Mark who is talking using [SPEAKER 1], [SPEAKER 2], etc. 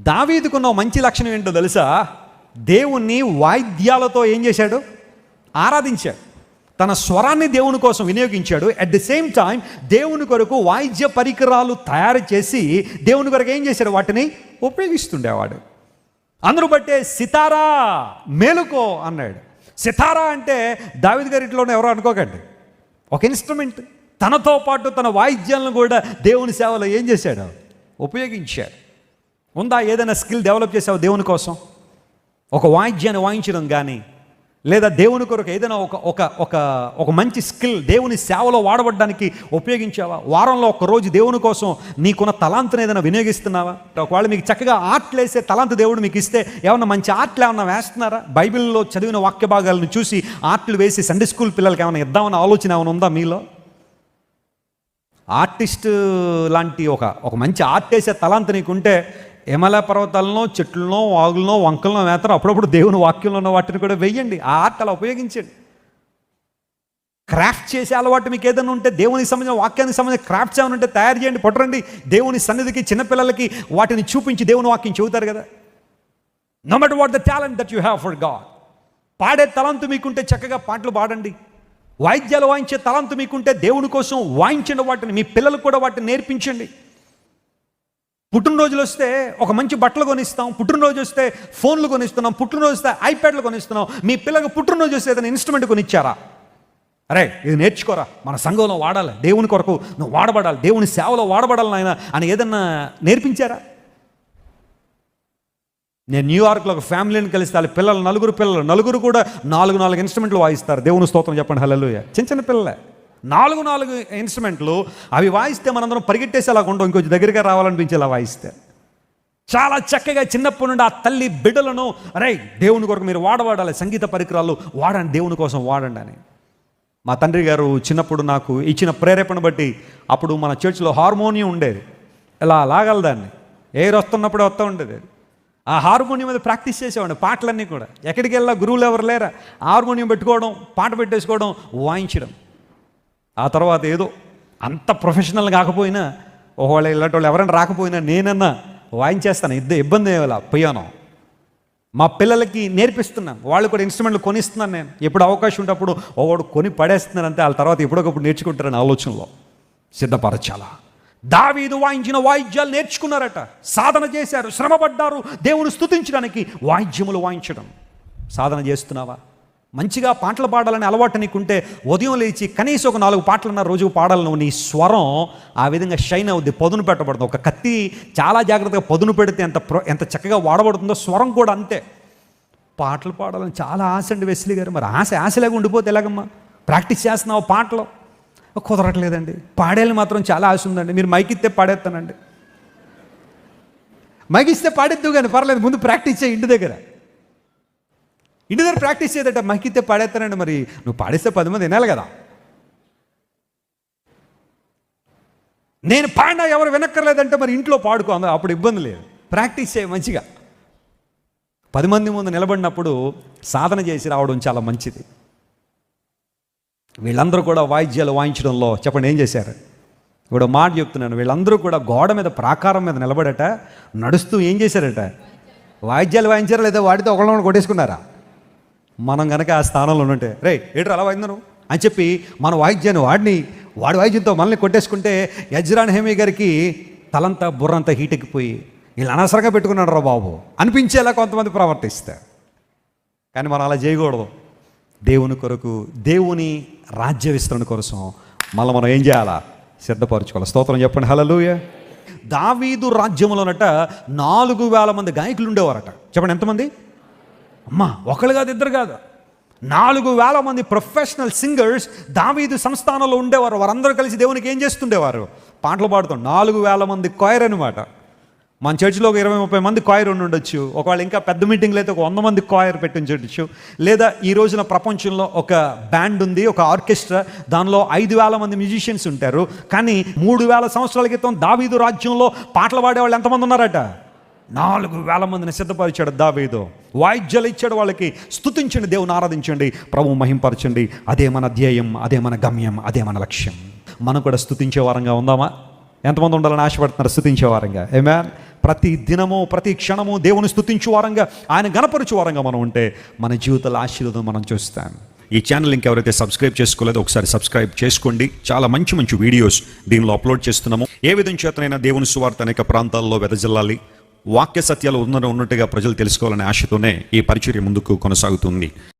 [SPEAKER 1] దావీదుకున్న మంచి లక్షణం ఏంటో తెలుసా? దేవుణ్ణి వాయిద్యాలతో ఏం చేశాడు? ఆరాధించాడు. తన స్వరాన్ని దేవుని కోసం వినియోగించాడు. అట్ ది సేమ్ టైం దేవుని కొరకు వాయిద్య పరికరాలు తయారు చేసి దేవుని కొరకు ఏం చేశాడు? వాటిని ఉపయోగిస్తుండేవాడు. అందరూ బట్టే సితారా మేలుకో అన్నాడు. సితారా అంటే దావిద్ గారి ఇంట్లోనే ఎవరో అనుకోకండి. ఒక ఇన్స్ట్రుమెంట్. తనతో పాటు తన వాయిద్యాలను కూడా దేవుని సేవలో ఏం చేశాడు? ఉపయోగించాడు. ఉందా ఏదైనా స్కిల్ డెవలప్ చేసావు దేవుని కోసం? ఒక వాయిద్యాన్ని వాయించడం కానీ లేదా దేవుని కొరకు ఏదైనా ఒక ఒక ఒక ఒక మంచి స్కిల్ దేవుని సేవలో వాడబడడానికి ఉపయోగించావా? వారంలో ఒక రోజు దేవుని కోసం నీకున్న తలాంతుని ఏదైనా వినియోగిస్తున్నావా? ఒకవేళ మీకు చక్కగా ఆర్ట్లు వేసే తలాంత దేవుడు మీకు ఇస్తే ఏమన్నా మంచి ఆర్ట్లు ఏమన్నా వేస్తున్నారా? బైబిల్లో చదివిన వాక్య భాగాలను చూసి ఆర్ట్లు వేసి సండే స్కూల్ పిల్లలకి ఏమైనా ఇద్దామన్న ఆలోచన ఏమైనా ఉందా మీలో? ఆర్టిస్ట్ లాంటి ఒక ఒక మంచి ఆర్ట్ వేసే తలాంత నీకుంటే హిమాలయ పర్వతాలను చెట్లను వాగులను వంకలను వేస్తారు. అప్పుడప్పుడు దేవుని వాక్యంలో ఉన్న వాటిని కూడా వెయ్యండి ఆ ఆర్ట్ అలా ఉపయోగించండి. క్రాఫ్ట్ చేసే అలవాటు మీకు ఏదైనా ఉంటే దేవునికి సంబంధించిన వాక్యానికి సంబంధించిన క్రాఫ్ట్స్ ఏమైనా ఉంటే తయారు చేయండి. పట్టరండి. దేవుని సన్నిధికి చిన్నపిల్లలకి వాటిని చూపించి దేవుని వాక్యం చెబుతారు కదా. No matter what the talent that you have for God పాడే తలంతు మీకుంటే చక్కగా పాటలు పాడండి. వాయిద్యాలు వాయించే తలంతు మీకుంటే దేవుని కోసం వాయించండి వాటిని. మీ పిల్లలకు కూడా వాటిని నేర్పించండి. పుట్టినరోజులు వస్తే ఒక మంచి బట్టలు కొనిస్తాం పుట్టినరోజు వస్తే ఫోన్లు కొనిస్తున్నాం పుట్టినరోజు వస్తే ఐప్యాడ్లు కొనిస్తున్నాం. మీ పిల్లలకు పుట్టినరోజు వస్తే ఏదైనా ఇన్స్ట్రుమెంట్ కొనిచ్చారా? అరే ఇది నేర్చుకోరా. మన సంఘంలో వాడాలి. దేవుని కొరకు నువ్వు వాడబడాలి. దేవుని సేవలో వాడబడాలి నాయన అని ఏదన్నా నేర్పించారా? నేను న్యూయార్క్లో ఒక ఫ్యామిలీని కలిస్తే వాళ్ళ పిల్లలు నలుగురు పిల్లలు నలుగురు కూడా నాలుగు నాలుగు ఇన్స్ట్రుమెంట్లు వాయిస్తారు. దేవుని స్తోత్రం చెప్పండి. హల్లెలూయ. చిన్న చిన్న పిల్లలే. నాలుగు నాలుగు ఇన్స్ట్రుమెంట్లు అవి వాయిస్తే మనందరం పరిగెట్టేసేలా ఉండవు ఇంకొంచెం దగ్గరగా రావాలనిపించేలా వాయిస్తే. చాలా చక్కగా చిన్నప్పటి నుండి ఆ తల్లి బిడ్డలను అరే దేవుని కొరకు మీరు వాడవాడాలి సంగీత పరికరాలు వాడండి దేవుని కోసం వాడండి అని. మా తండ్రి గారు చిన్నప్పుడు నాకు ఇచ్చిన ప్రేరేపణ బట్టి అప్పుడు మన చర్చిలో హార్మోనియం ఉండేది. ఇలా లాగాలి దాన్ని? ఎయిర్ వస్తున్నప్పుడే వస్తూ ఉండేది. ఆ హార్మోనియం మీద ప్రాక్టీస్ చేసేవాడిని పాటలన్నీ కూడా. ఎక్కడికి వెళ్ళా గురువులు ఎవరు లేరా? హార్మోనియం పెట్టుకోవడం పాట పెట్టేసుకోవడం వాయించడం. ఆ తర్వాత ఏదో అంత ప్రొఫెషనల్ కాకపోయినా ఒకవేళ ఇలాంటి వాళ్ళు ఎవరైనా రాకపోయినా నేనన్నా వాయించేస్తాను. ఇద్దరు ఇబ్బంది అయ్యేలా పోయాను. మా పిల్లలకి నేర్పిస్తున్నాను వాళ్ళు కూడా ఇన్స్ట్రుమెంట్లు కొనిస్తున్నాను నేను. ఎప్పుడు అవకాశం ఉంటప్పుడు ఒకడు కొని పడేస్తున్నాను అంతే వాళ్ళ తర్వాత ఎప్పుడొకప్పుడు నేర్చుకుంటారని ఆలోచనలో. సిద్ధపరచాలా. దావీదు వాయించిన వాయిద్యాలు నేర్చుకున్నారట. సాధన చేశారు. శ్రమపడ్డారు. దేవుని స్థుతించడానికి వాయిద్యములు వాయించడం. సాధన చేస్తున్నావా? మంచిగా పాటలు పాడాలని అలవాటు నీకుంటే ఉదయం లేచి కనీసం ఒక నాలుగు పాటలన్న రోజు పాడాలను. నీ స్వరం ఆ విధంగా షైన్ అవుద్ది. పదును పెట్టబడుతుంది. ఒక కత్తి చాలా జాగ్రత్తగా పదును పెడితే ఎంత ఎంత చక్కగా వాడబడుతుందో స్వరం కూడా అంతే. పాటలు పాడాలని చాలా ఆశ అండి వెస్లీ గారు. మరి ఆశ ఆశలాగా ఉండిపోతే ఎలాగమ్మా? ప్రాక్టీస్ చేస్తున్నావు పాటలు? కుదరట్లేదండి. పాడేళ్ళు మాత్రం చాలా ఆశ ఉందండి. మీరు మైక్ ఇస్తే పాడేస్తానండి. మైక్ ఇస్తే పాడేద్దు కానీ పర్లేదు. ముందు ప్రాక్టీస్ చేయి ఇంటి దగ్గర. ఇంటి దగ్గర ప్రాక్టీస్ చేయదట మహికితే పాడేస్తానండి మరి. నువ్వు పాడేస్తే పది మంది వినాలి కదా. నేను పాడినా ఎవరు వినక్కర్లేదంటే మరి ఇంట్లో పాడుకో అప్పుడు ఇబ్బంది లేదు. ప్రాక్టీస్ చేయ మంచిగా. పది మంది ముందు నిలబడినప్పుడు సాధన చేసి రావడం చాలా మంచిది. వీళ్ళందరూ కూడా వాయిద్యాలు వాయించడంలో చెప్పండి ఏం చేశారు? ఇప్పుడు మాట చెప్తున్నాను. వీళ్ళందరూ కూడా గోడ మీద ప్రాకారం మీద నిలబడట నడుస్తూ ఏం చేశారట? వాయిద్యాలు వాయించారా లేదా వాడితో ఒకళ్ళని కొట్టేసుకున్నారా? మనం కనుక ఆ స్థానంలో ఉంటే రే ఏట్రా అలా వాయిందను అని చెప్పి మన వాయిద్యాన్ని వాడిని వాడి వాయిద్యంతో మనల్ని కొట్టేసుకుంటే యజ్రాన్ హేమి గారికి తలంతా బుర్రంతా హీట్ ఎక్కిపోయి వీళ్ళు అనవసరంగా పెట్టుకున్నాడు రా బాబు అనిపించేలా కొంతమంది ప్రవర్తిస్తారు. కానీ మనం అలా చేయకూడదు. దేవుని కొరకు దేవుని రాజ్య విస్తరణ కోసం మళ్ళీ మనం ఏం చేయాలా? సిద్ధపరచుకోవాలి. స్తోత్రం చెప్పండి. హలలుయ దావీదు రాజ్యములోనట నాలుగు వేల మంది గాయకులు ఉండేవారట. చెప్పండి ఎంతమంది? అమ్మా ఒకళ్ళు కాదు ఇద్దరు కాదు. నాలుగు వేల మంది ప్రొఫెషనల్ సింగర్స్ దావీదు సంస్థానంలో ఉండేవారు. వారందరూ కలిసి దేవునికి ఏం చేస్తుండేవారు? పాటలు పాడుతాం నాలుగు వేల మంది కాయర్ అనమాట మన చర్చిలో ఒక ఇరవై ముప్పై మంది కాయర్ ఉండి ఉండొచ్చు. ఒకవేళ ఇంకా పెద్ద మీటింగ్లు అయితే ఒక వంద మంది కాయర్ పెట్టించవచ్చు లేదా ఈ రోజున ప్రపంచంలో ఒక బ్యాండ్ ఉంది ఒక ఆర్కెస్ట్రా దానిలో ఐదు వేల మంది మ్యూజిషియన్స్ ఉంటారు. కానీ మూడు వేల సంవత్సరాల క్రితం దావీదు రాజ్యంలో పాటలు పాడేవాళ్ళు ఎంతమంది ఉన్నారట? నాలుగు వేల మందిని సిద్ధపరిచాడు దావేదో. వాయిద్యాలు ఇచ్చాడు వాళ్ళకి. స్తుతించండి దేవుని ఆరాధించండి ప్రభు మహింపరచండి. అదే మన ధ్యేయం అదే మన గమ్యం అదే మన లక్ష్యం. మనం కూడా స్థుతించే వారంగా ఉందామా? ఎంతమంది ఉండాలని ఆశపడుతున్నారు స్థుతించే వారంగా? ఏమే ప్రతి దినము ప్రతి క్షణము దేవుని స్థుతించు వారంగా ఆయన గణపరచు వారంగా మనం ఉంటే మన జీవితాల ఆశీర్వాదం మనం చూస్తాం. ఈ ఛానల్ ఇంకెవరైతే సబ్స్క్రైబ్ చేసుకోలేదో ఒకసారి సబ్స్క్రైబ్ చేసుకోండి. చాలా మంచి మంచి వీడియోస్ దీనిలో అప్లోడ్ చేస్తున్నాము. ఏ విధం చేతనైనా దేవుని సువార్త అనేక ప్రాంతాల్లో వెదజల్లాలి. వాక్య సత్యాలు ఉన్న ఉన్నట్టుగా ప్రజలు తెలుసుకోవాలనే ఆశతోనే ఈ పరిచర్య ముందుకు కొనసాగుతుంది.